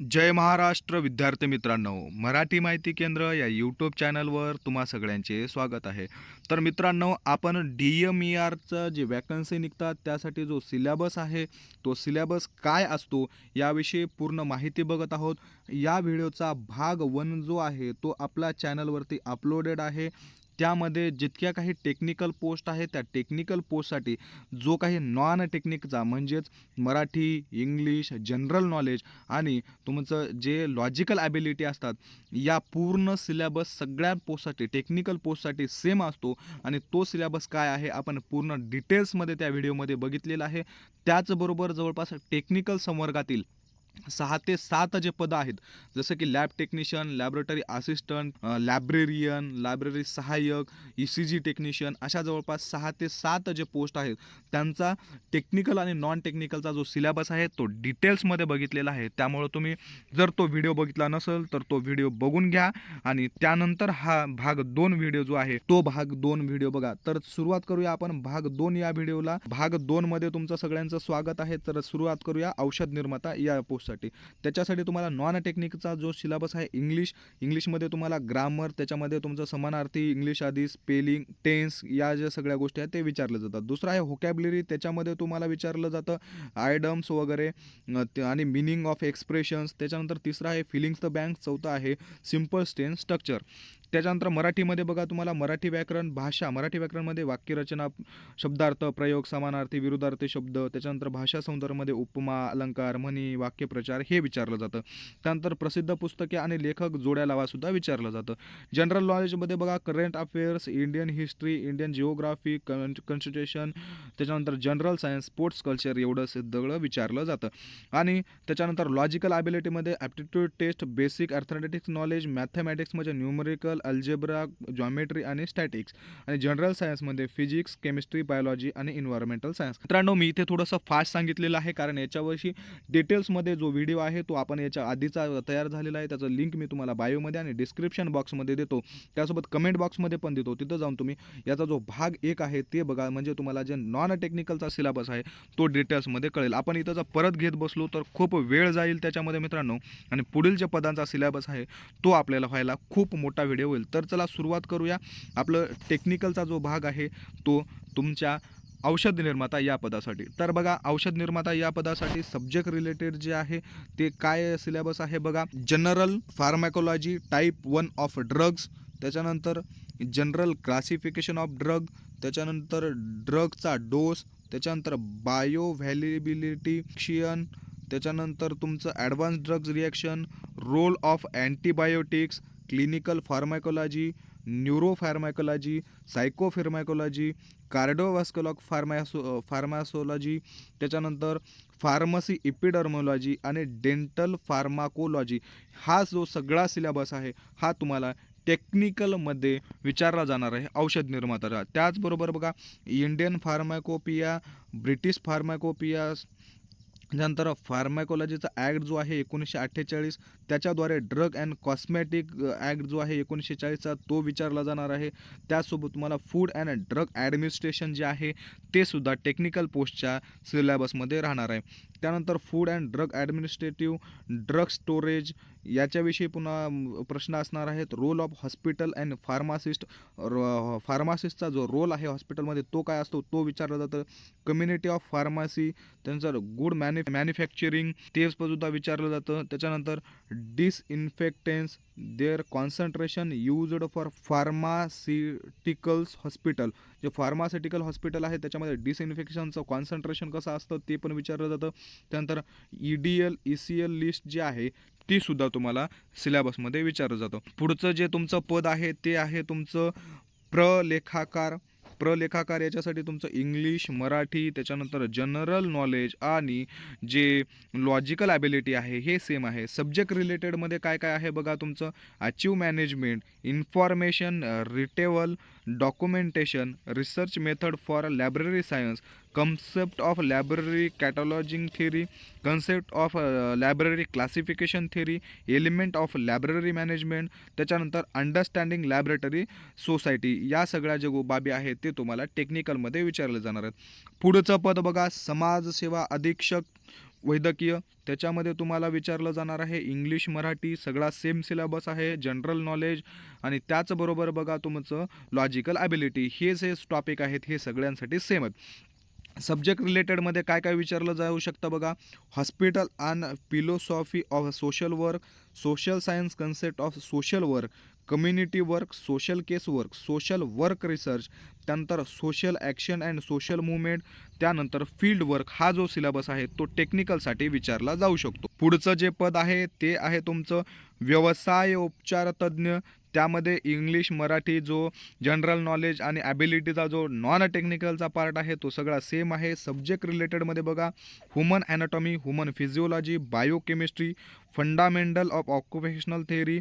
जय महाराष्ट्र विद्यार्थी मित्रांनो. मराठी माहिती केंद्र या यूट्यूब चॅनलवर तुम्हा सगळ्यांचे स्वागत आहे. तर मित्रांनो आपण डी एम ई आरचं जे वॅकन्सी निघतात त्यासाठी जो सिलेबस आहे तो सिलेबस काय असतो याविषयी पूर्ण माहिती बघत आहोत. या व्हिडिओचा भाग वन जो आहे तो आपल्या चॅनलवरती अपलोडेड आहे. त्यामध्ये जितक्या काही टेक्निकल पोस्ट आहेत त्या टेक्निकल पोस्टसाठी जो काही नॉन टेक्निकचा म्हणजेच मराठी इंग्लिश जनरल नॉलेज आणि तुमचं जे लॉजिकल ॲबिलिटी असतात या पूर्ण सिलेबस सगळ्या पोस्टसाठी टेक्निकल पोस्टसाठी सेम असतो. आणि तो सिलेबस काय आहे आपण पूर्ण डिटेल्समध्ये त्या व्हिडिओमध्ये बघितलेला आहे. त्याचबरोबर जवळपास टेक्निकल संवर्गातील सहा ते सात जे पदं आहेत जसं की lab technician laboratory assistant librarian library सहाय्यक ई सी जी टेक्निशियन अशा जवळपास सहा ते सात जे पोस्ट आहेत त्यांचा टेक्निकल आणि नॉन टेक्निकलचा जो सिलेबस आहे तो डिटेल्समध्ये बघितलेला आहे. त्यामुळं तुम्ही जर तो व्हिडिओ बघितला नसेल तर तो व्हिडिओ बघून घ्या. आणि त्यानंतर हा भाग दोन व्हिडिओ जो आहे तो भाग दोन व्हिडिओ बघा. तर सुरुवात करूया आपण भाग दोन या व्हिडिओला भाग दोनमध्ये तुमचं सगळ्यांचं स्वागत आहे. तर सुरुवात करूया औषध निर्माता या कोर्ससाठी त्याच्यासाठी तुम्हाला नॉन टेक्निकचा जो सिलेबस आहे इंग्लिश इंग्लिशमध्ये तुम्हाला ग्रामर त्याच्यामध्ये तुमचं समानार्थी इंग्लिश आधी स्पेलिंग टेन्स या ज्या सगळ्या गोष्टी आहेत ते विचारलं जातात दुसरं आहे होकॅबलरी त्याच्यामध्ये तुम्हाला विचारलं जातं आयडम्स वगैरे ते- आणि मिनिंग ऑफ एक्सप्रेशन्स त्याच्यानंतर तिसरं आहे फिलिंग्स द बँक चौथं आहे सिंपल स्टेन स्ट्रक्चर त्याच्यानंतर मराठीमध्ये बघा तुम्हाला मराठी व्याकरण भाषा मराठी व्याकरणमध्ये वाक्यरचना शब्दार्थ प्रयोग समानार्थी विरुद्धार्थी शब्द त्याच्यानंतर भाषा सौंदर्यामध्ये उपमा अलंकार म्हणी वाक्यप्रचार हे विचारलं जातं. त्यानंतर प्रसिद्ध पुस्तके आणि लेखक जोड्या लावासुद्धा विचारलं जातं. जनरल नॉलेजमध्ये बघा current affairs Indian history Indian geography constitution त्याच्यानंतर जनरल सायन्स स्पोर्ट्स कल्चर एवढं सगळं विचारलं जातं. आणि त्याच्यानंतर logical ॲबिलिटीमध्ये aptitude test basic arithmetics knowledge mathematics म्हणजे न्यूमरिकल अल्जेब्रा जॉमेट्री आणि स्टॅटिक्स आणि जनरल सायन्समध्ये फिजिक्स केमिस्ट्री बायोलॉजी आणि इन्व्हायरमेंटल सायन्स मित्रांनो मी इथे थोडंसं फास्ट सांगितलेलं आहे कारण याच्यावर्षी डिटेल्समध्ये जो व्हिडिओ आहे तो आपण याच्या आधीचा तयार झालेला आहे. त्याचं लिंक मी तुम्हाला बायोमध्ये आणि डिस्क्रिप्शन बॉक्समध्ये देतो. त्यासोबत कमेंट बॉक्समध्ये पण देतो. तिथं जाऊन तुम्ही याचा जो भाग एक आहे ते बघा. म्हणजे तुम्हाला जे नॉन टेक्निकलचा सिलेबस आहे तो डिटेल्समध्ये कळेल. आपण इथं जर परत घेत बसलो तर खूप वेळ जाईल त्याच्यामध्ये मित्रांनो. आणि पुढील जे पदांचा सिलेबस आहे तो आपल्याला व्हायला खूप मोठा व्हिडिओ होईल. तर चला सुरुवात करूया. आपलं टेक्निकलचा जो भाग आहे तो तुमच्या औषध निर्माता या पदासाठी. तर बघा औषध निर्माता या पदासाठी सब्जेक्ट रिलेटेड जे आहे ते काय सिलेबस आहे बघा. General pharmacology type one of drugs त्याच्यानंतर जनरल क्लासिफिकेशन ऑफ ड्रग त्याच्यानंतर ड्रगचा डोस त्याच्यानंतर बायो क्षियन त्याच्यानंतर तुमचं advance drugs reaction role of antibiotics clinical pharmacology neuropharmacology psychopharmacology cardiovascular pharmaco pharmacology त्याच्यानंतर फार्मसी इपिडर्मोलॉजी आणि डेंटल फार्माकोलॉजी. हा जो सगळा सिलेबस आहे हा तुम्हाला टेक्निकलमध्ये विचारला जाणार आहे औषध निर्मात्याला त्याचबरोबर बघा इंडियन फार्मॅकोपिया ब्रिटिश फार्मॅकोपिया त्यानंतर फार्मॅकोलॉजीचा ॲक्ट जो आहे एकोणीसशे अठ्ठेचाळीस त्याच्याद्वारे ड्रग अँड कॉस्मॅटिक ॲक्ट जो आहे एकोणीसशे चाळीसचा तो विचारला जाणार आहे. त्यासोबत तुम्हाला फूड अँड ड्रग ॲडमिनिस्ट्रेशन जे आहे ते सुद्धा टेक्निकल पोस्टच्या सिलेबसमध्ये राहणार आहे. त्यानंतर food and drug administrative drug storage याच्याविषयी पुन्हा प्रश्न असणार आहेत. Role of hospital and pharmacist फार्मासिस्टचा जो रोल आहे हॉस्पिटलमध्ये तो काय असतो? तो विचारला जातं. कम्युनिटी ऑफ फार्मसी त्यांचं गुड मॅन्यु मॅन्युफॅक्चरिंग ते सुद्धा विचारलं जातं. त्याच्यानंतर disinfectants their concentration used for pharmaceuticals hospital जे फार्मासिटिकल हॉस्पिटल आहे त्याच्यामध्ये डिसइन्फेक्शनचं कॉन्सन्ट्रेशन कसं असतं ते पण विचारलं जातं. त्यानंतर E D L E C L list जी आहे ती सुद्धा तुम्हाला सिलेबसमध्ये विचारलं जातं. पुढचं जे तुमचं पद आहे ते आहे तुमचं प्रलेखाकार. प्रलेखाकार याच्यासाठी तुमचं इंग्लिश मराठी त्याच्यानंतर जनरल नॉलेज आणि जे लॉजिकल ॲबिलिटी आहे हे सेम आहे. सब्जेक्ट रिलेटेडमध्ये काय काय आहे बघा तुमचं? Archive management information retrieval documentation research method for library science concept of library cataloguing theory concept of library classification theory element of library management त्याच्यानंतर अंडरस्टँडिंग लॅबरेटरी सोसायटी या सगळ्या जे बाबी आहेत ते तुम्हाला टेक्निकलमध्ये विचारले जाणार आहेत. पुढचं पद बघा समाजसेवा अधीक्षक वैद्यकीय. त्याच्यामध्ये तुम्हाला विचारलं जाणार आहे इंग्लिश मराठी सगळा सेम सिलेबस आहे जनरल नॉलेज आणि त्याचबरोबर बघा तुमचं लॉजिकल ॲबिलिटी हे जे टॉपिक आहेत हे सगळ्यांसाठी सेम आहेत. सब्जेक्ट रिलेटेडमध्ये काय काय विचारलं जाऊ शकतं बघा. Hospital and philosophy of social work social science concept of social work community work social case work social work research त्यानंतर social action and social movement त्यानंतर फील्ड वर्क हा जो सिलेबस आहे तो टेक्निकलसाठी विचारला जाऊ शकतो. पुढचं जे पद आहे ते आहे तुमचं व्यवसाय उपचारतज्ज्ञ त्यामध्ये इंग्लिश मराठी जो जनरल नॉलेज आणि ॲबिलिटीचा जो नॉन टेक्निकलचा पार्ट आहे तो सगळा सेम आहे. सब्जेक्ट रिलेटेडमध्ये बघा human anatomy human physiology biochemistry fundamental of occupational theory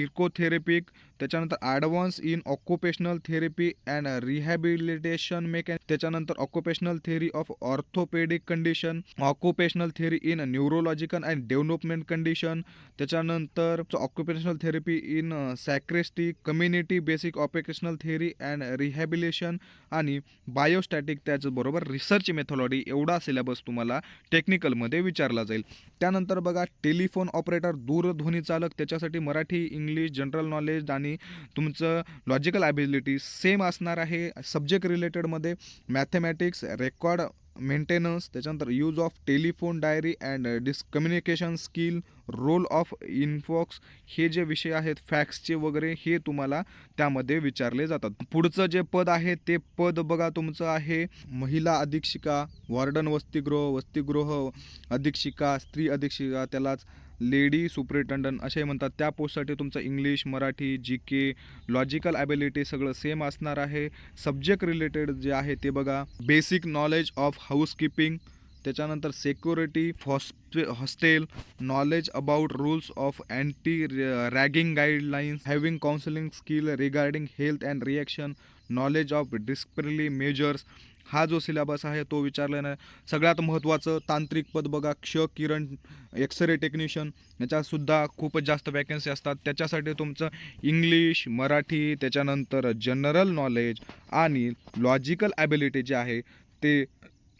ecotherapic त्याच्यानंतर advance in occupational therapy and rehabilitation mechan त्याच्यानंतर occupational theory of orthopaedic condition occupational theory in neurological and development condition त्याच्यानंतर occupational therapy in sacristy community basic occupational theory and rehabilitation आणि biostatic त्याचबरोबर research मेथॉलॉजी एवढा syllabus तुम्हाला टेक्निकलमध्ये विचारला जाईल. त्यानंतर बघा टेलिफोन ऑपरेटर दूरध्वनी चालक त्याच्यासाठी मराठी इंग्लिश जनरल नॉलेज आणि आणि तुमचं लॉजिकल ॲबिलिटी सेम असणार आहे सब्जेक्ट रिलेटेडमध्ये मॅथमॅटिक्स रेकॉर्ड मेंटेनन्स त्याच्यानंतर use of telephone diary and discommunication skill role of इन्फॉक्स हे जे विषय आहेत फॅक्सचे वगैरे हे तुम्हाला त्यामध्ये विचारले जातात. पुढचं जे पद आहे ते पद बघा तुमचं आहे महिला अधीक्षिका वॉर्डन वसतिगृह वसतिगृह अधीक्षिका स्त्री अधीक्षिका त्यालाच लेडी सुपरिटेंडंट असे म्हणतात. त्या पोस्टसाठी तुमचं English Marathi G K logical ability सगळं सेम असणार आहे. सब्जेक्ट रिलेटेड जे आहे ते बघा. बेसिक नॉलेज ऑफ हाऊसकीपिंग त्याच्यानंतर security हॉस्पे hostel knowledge about rules of anti ragging guidelines having counselling skill regarding health and reaction knowledge of डिस्प्रिली measures हा जो सिलेबस आहे तो विचारला नाही सगळ्यात महत्त्वाचं तांत्रिक पद बघा क्ष किरण एक्सरे टेक्निशियन याच्यातसुद्धा खूपच जास्त वॅकन्सी असतात. त्याच्यासाठी तुमचं इंग्लिश मराठी त्याच्यानंतर जनरल नॉलेज आणि लॉजिकल ॲबिलिटी जे आहे ते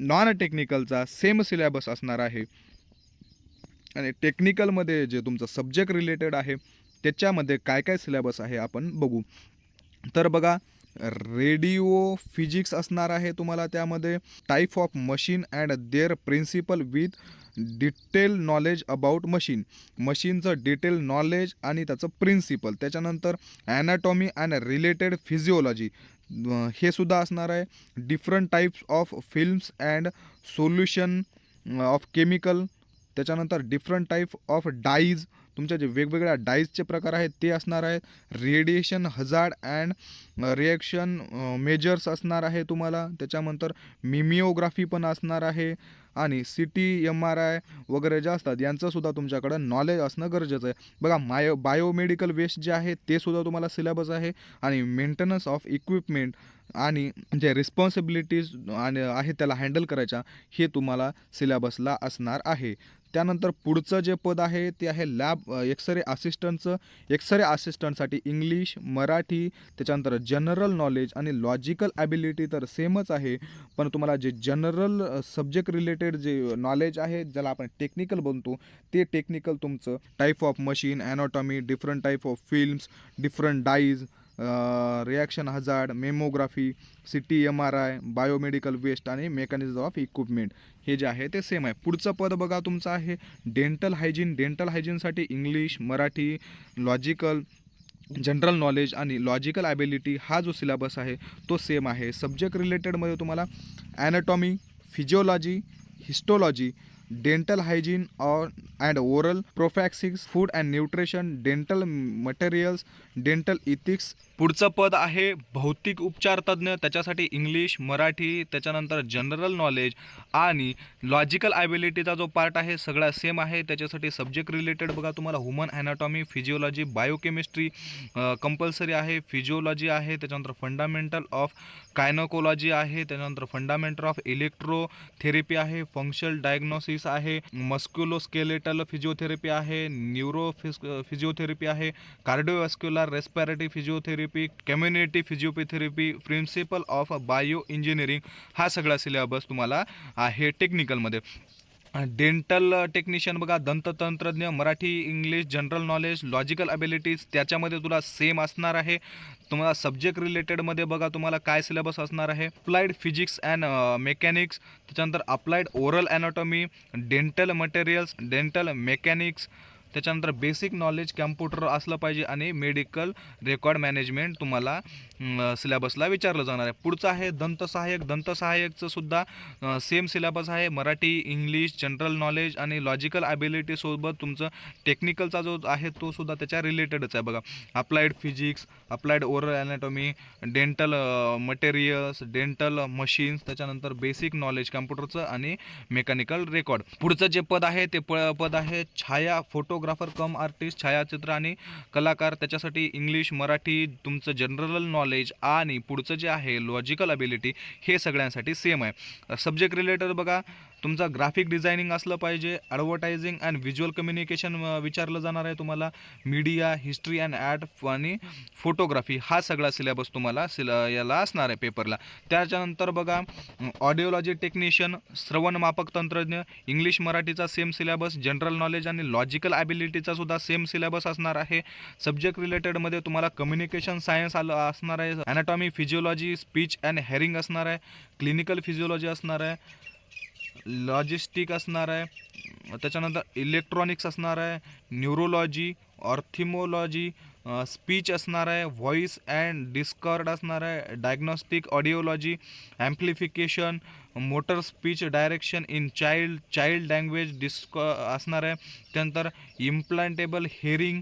नॉन टेक्निकलचा सेम सिलेबस असणार आहे. आणि टेक्निकलमध्ये जे तुमचं सब्जेक्ट रिलेटेड आहे त्याच्यामध्ये काय काय सिलेबस आहे आपण बघू. तर बघा रेडिओ फिजिक्स असणार आहे तुम्हाला त्यामध्ये. Type of machine and their principle with detail knowledge about machine मशीनचं detail knowledge आणि त्याचं प्रिन्सिपल त्याच्यानंतर ॲनाटॉमी अँड रिलेटेड फिजिओलॉजी हे सुद्धा असणार आहे. Different types of films and solution of chemical त्याच्यानंतर डिफरंट टाईप ऑफ डाईज तुमच्या जे वेगवेगळ्या डाईजचे प्रकार आहेत ते असणार आहेत. Radiation hazard and reaction measures असणार आहे तुम्हाला. त्याच्यानंतर मिमिओग्राफी पण असणार आहे. आणि C T M R I वगैरे जे असतात यांचंसुद्धा तुमच्याकडं नॉलेज असणं गरजेचं आहे. बघा मायो बायोमेडिकल वेस्ट जे आहे ते सुद्धा तुम्हाला सिलेबस आहे. आणि मेंटेनन्स ऑफ इक्विपमेंट आणि जे रिस्पॉन्सिबिलिटीज आणि आहे त्याला हँडल करायच्या हे तुम्हाला सिलेबसला असणार आहे. त्यानंतर पुढचं जे पद आहे ते आहे लॅब एक्सरे असिस्टंटचं. एक्सरे असिस्टंटसाठी इंग्लिश मराठी त्याच्यानंतर जनरल नॉलेज आणि लॉजिकल ॲबिलिटी तर सेमच आहे. पण तुम्हाला जे जनरल सब्जेक्ट रिलेटेड जे नॉलेज आहे ज्याला आपण टेक्निकल बनतो ते टेक्निकल तुमचं. Type of machine anatomy different type of films different dyes reaction hazard mammography C T M R I biomedical waste आणि मेकॅनिझम ऑफ इक्विपमेंट हे जे आहे ते सेम आहे. पुढचं पद बघा तुमचं आहे. Dental hygiene dental हायजीनसाठी English Marathi logical general knowledge आणि लॉजिकल ॲबिलिटी हा जो सिलेबस आहे तो सेम आहे. सब्जेक्ट रिलेटेडमध्ये तुम्हाला anatomy physiology histology dental hygiene or and oral prophylaxis food and nutrition dental materials dental ethics पुढचं पद आहे भौतिक उपचार तज्ज्ञ. त्याच्यासाठी इंग्लिश मराठी त्याच्यानंतर जनरल नॉलेज आणि लॉजिकल ॲबिलिटीचा जो पार्ट आहे सगळा सेम आहे. त्याच्यासाठी सब्जेक्ट रिलेटेड बघा तुम्हाला human anatomy physiology biochemistry compulsory आहे फिजिओलॉजी आहे त्याच्यानंतर फंडामेंटल ऑफ कायनोकोलॉजी आहे त्याच्यानंतर फंडामेंटल ऑफ इलेक्ट्रोथेरपी आहे फंक्शनल डायग्नोसिस आहे मस्क्युलोस्केलेटल फिजिओथेरपी आहे न्यूरो फिजिओथेरपी आहे cardiovascular respiratory physiotherapy community physiotherapy principle of bio engineering हा सगळा सिलेबस तुम्हाला आहे टेक्निकलमध्ये डेंटल टेक्निशियन बघा दंततंत्रज्ञ Marathi English general knowledge logical abilities त्याच्यामध्ये तुला सेम असणार आहे. तुम्हाला सब्जेक्ट रिलेटेडमध्ये बघा तुम्हाला काय सिलेबस असणार आहे. अप्लाइड फिजिक्स अँड मेकॅनिक्स त्याच्यानंतर applied oral anatomy dental materials dental mechanics त्याच्यानंतर बेसिक नॉलेज कॅम्प्युटर असलं पाहिजे आणि मेडिकल रेकॉर्ड मॅनेजमेंट तुम्हाला सिलेबसला विचारलं जाणार आहे. पुढचं आहे दंतसहाय्यक. दंतसहाय्यकचं सुद्धा सेम सिलेबस आहे. मराठी इंग्लिश जनरल नॉलेज आणि लॉजिकल ॲबिलिटीसोबत तुमचं टेक्निकलचा जो आहे तो सुद्धा त्याच्या रिलेटेडच आहे बघा. Applied physics applied oral anatomy dental materials dental machines त्याच्यानंतर बेसिक नॉलेज कम्प्युटरचं आणि मेकॅनिकल रेकॉर्ड पुढचं जे पद आहे ते प पद आहे छाया फोटोग्राफर कम आर्टिस्ट छायाचित्र आणि कलाकार. त्याच्यासाठी इंग्लिश मराठी तुमचं जनरल नॉलेज आणि पुढचं जे आहे लॉजिकल अबिलिटी हे सगळ्यांसाठी सेम आहे. सब्जेक्ट रिलेटेड बघा तुमचा ग्राफिक डिझायनिंग असलं पाहिजे ॲडव्हर्टायझिंग अँड व्हिज्युअल कम्युनिकेशन विचारलं जाणार आहे तुम्हाला. मीडिया हिस्ट्री अँड ॲड आणि फोटोग्राफी हा सगळा सिलेबस तुम्हाला सिल याला असणार आहे पेपरला त्याच्यानंतर बघा ऑडिओलॉजी टेक्निशियन श्रवण मापक तंत्रज्ञ इंग्लिश मराठीचा सेम सिलेबस जनरल नॉलेज आणि लॉजिकल ॲबिलिटीचा सुद्धा सेम सिलेबस असणार आहे. सब्जेक्ट रिलेटेडमध्ये तुम्हाला कम्युनिकेशन सायन्स आलं असणार आहे. Anatomy physiology speech and hearing असणार आहे. क्लिनिकल फिजिओलॉजी असणार आहे. लॉजिस्टिक असणार आहे त्याच्यानंतर इलेक्ट्रॉनिक्स असणार आहे न्यूरोलॉजी ऑर्थिमोलॉजी स्पीच असणार आहे व्हॉईस अँड डिस्कॉर्ड असणार आहे diagnostic audiology amplification motor speech direction in child child language disc असणार आहे त्यानंतर इम्प्लांटेबल हेरिंग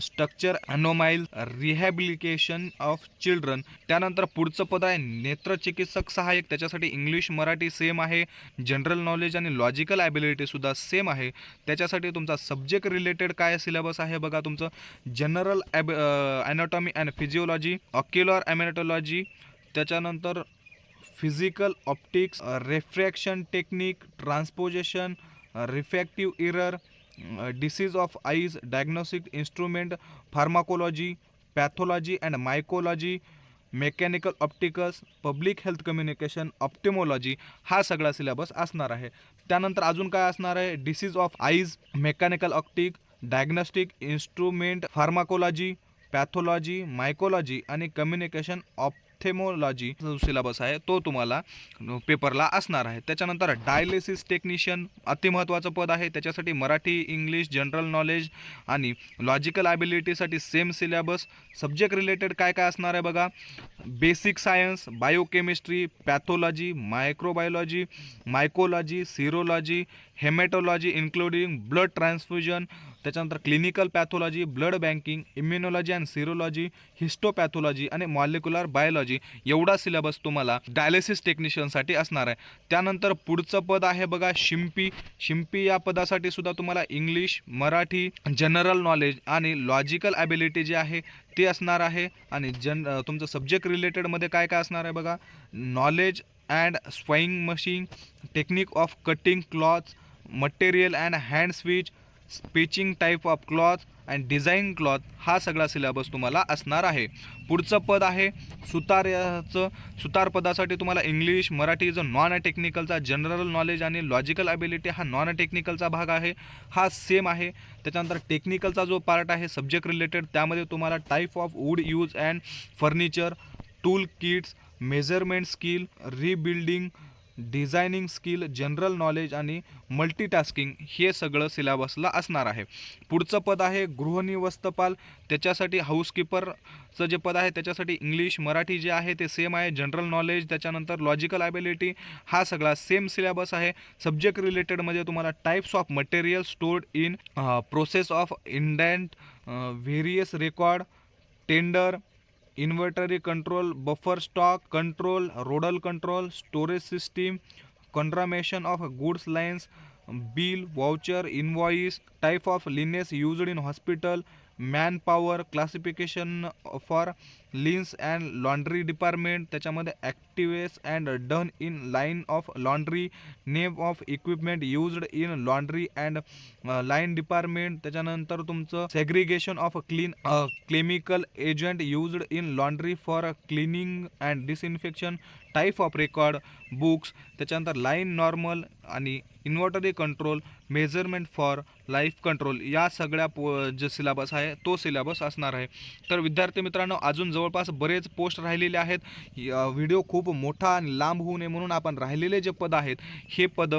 स्ट्रक्चर अनोमाईल रिहॅबिलिकेशन ऑफ चिल्ड्रन त्यानंतर पुढचं पद आहे नेत्रचिकित्सक सहाय्यक. त्याच्यासाठी इंग्लिश मराठी सेम आहे. जनरल नॉलेज आणि लॉजिकल ॲबिलिटीसुद्धा सेम आहे. त्याच्यासाठी तुमचा सब्जेक्ट रिलेटेड काय सिलेबस आहे बघा तुमचं? जनरल ॲब ॲनॉटॉमी अँड फिजिओलॉजी ऑक्युलर ॲमॅटॉलॉजी त्याच्यानंतर physical optics refraction technique transposition refractive error disease of eyes diagnostic instrument pharmacology pathology and mycology mechanical opticals public health communication ophthalmology हा सगळा सिलेबस असणार आहे. त्यानंतर अजून काय असणार आहे? Disease of eyes mechanical optic diagnostic instrument pharmacology pathology mycology आणि कम्युनिकेशन ऑप थेमोलॉजी जो सिलेबस आहे तो तुम्हाला पेपरला असणार आहे. त्याच्यानंतर डायलिसिस टेक्निशियन अतिमहत्त्वाचं पद आहे. त्याच्यासाठी मराठी इंग्लिश जनरल नॉलेज आणि लॉजिकल ॲबिलिटीसाठी सेम सिलेबस सब्जेक्ट रिलेटेड काय काय असणार आहे बघा? Basic science biochemistry pathology microbiology mycology serology haematology including blood transfusion त्याच्यानंतर clinical pathology blood banking immunology and serology histopathology आणि मॉलिक्युलर बायोलॉजी एवढा सिलेबस तुम्हाला डायलिसिस टेक्निशियनसाठी असणार आहे. त्यानंतर पुढचं पद आहे बघा शिंपी. शिंपी या पदासाठी सुद्धा तुम्हाला इंग्लिश मराठी जनरल नॉलेज आणि लॉजिकल ॲबिलिटी जे आहे ते असणार आहे. आणि जन तुमचं सब्जेक्ट रिलेटेडमध्ये काय काय असणार आहे बघा? Knowledge and sewing machine technique of cutting cloth material and hand switch स्पेचिंग type of cloth and design cloth हा सगळा सिलेबस तुम्हाला असणार आहे. पुढचं पद आहे सुतार याचं सुतार पदासाठी तुम्हाला इंग्लिश मराठी जो नॉन टेक्निकलचा जनरल नॉलेज आणि लॉजिकल ॲबिलिटी हा नॉन टेक्निकलचा भाग आहे. हा सेम आहे. त्याच्यानंतर टेक्निकलचा जो पार्ट आहे सब्जेक्ट रिलेटेड त्यामध्ये तुम्हाला type of wood use and furniture tool kits measurement skill rebuilding designing skill general knowledge आणि मल्टीटास्किंग हे सगळं सिलेबसला असणार आहे. पुढचं पद आहे गृहनिवस्तपाल त्याच्यासाठी हाऊसकीपरचं जे पद आहे त्याच्यासाठी इंग्लिश मराठी जे आहे ते सेम आहे. जनरल नॉलेज त्याच्यानंतर लॉजिकल ॲबिलिटी हा सगळा सेम सिलेबस आहे. सब्जेक्ट रिलेटेडमध्ये तुम्हाला types of material stored in process of indent various record tender inventory control buffer stock control रोडल control storage system contamination of goods lines bill voucher invoice type of linens used in hospital manpower classification for linens and laundry department त्याच्यामध्ये activities and done in line of laundry name of equipment used in laundry and line department त्याच्यानंतर तुमचं segregation of clean chemical agent used in laundry for cleaning and disinfection type of record books त्याच्यानंतर line normal आणि inventory control measurement for life control या सगळ्या पो जे syllabus आहे तो सिलेबस असणार आहे. तर विद्यार्थी मित्रांनो अजून जवळ जवळपास बरेच पोस्ट राहिलेले आहेत. व्हिडिओ खूप मोठा आणि लांब होऊ नये म्हणून आपण राहिलेले जे पद आहेत हे पद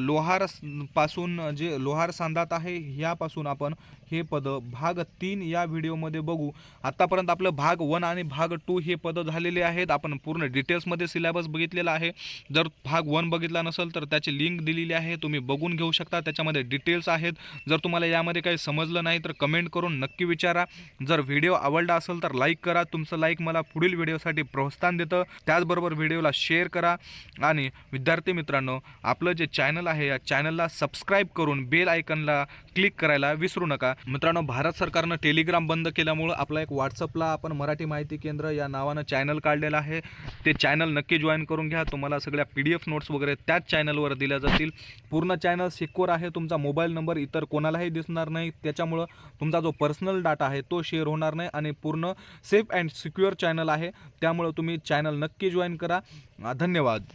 लोहारपासून जे लोहार सांदात आहे ह्यापासून आपण हे पद भाग तीन या व्हिडिओमध्ये बघू. आत्तापर्यंत आपलं भाग वन आणि भाग टू हे पदं झालेले आहेत. आपण पूर्ण डिटेल्समध्ये सिलेबस बघितलेला आहे. जर भाग वन बघितला नसेल तर त्याची लिंक दिलेली आहे. तुम्ही बघून घेऊ शकता. त्याच्यामध्ये डिटेल्स आहेत. जर तुम्हाला यामध्ये काही समजलं नाही तर कमेंट करून नक्की विचारा. जर व्हिडिओ आवडला असेल तर लाईक करा. करा तुमचं लाईक मला पुढील व्हिडिओसाठी प्रोत्साहन देतं. त्याचबरोबर व्हिडिओला शेअर करा. आणि विद्यार्थी मित्रांनो आपलं जे चॅनल आहे या चॅनलला सबस्क्राईब करून बेल आयकनला क्लिक करायला विसरू नका. मित्रांनो भारत सरकारनं टेलिग्राम बंद केल्यामुळं आपला एक व्हॉट्सअपला आपण मराठी माहिती केंद्र या नावानं चॅनल काढलेलं आहे. ते चॅनल नक्की जॉईन करून घ्या. तुम्हाला सगळ्या पी डी एफ नोट्स वगैरे त्याच चॅनलवर दिल्या जातील. पूर्ण चॅनल सिक्युअर आहे. तुमचा मोबाईल नंबर इतर कोणालाही दिसणार नाही. त्याच्यामुळं तुमचा जो पर्सनल डाटा आहे तो शेअर होणार नाही आणि पूर्ण सेफ अँड सिक्युअर चॅनल आहे. त्यामुळं तुम्ही चॅनल नक्की जॉईन करा. धन्यवाद.